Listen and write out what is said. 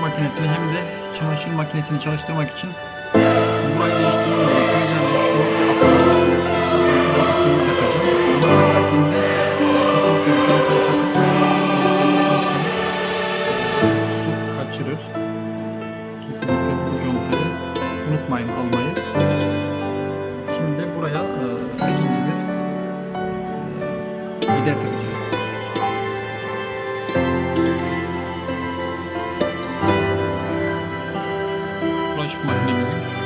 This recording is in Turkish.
makinesini hem de çamaşır makinesini çalıştırmak için burayı değiştirmem gerekiyor. Şu aparatı takacağım. Bunları taktiğinde kesinlikle bu contayı takıp su kaçırır. Kesinlikle bu unutmayın almayı. Şimdi de buraya e, ikinci bir e, gider takacağım. bulaşık makinemizin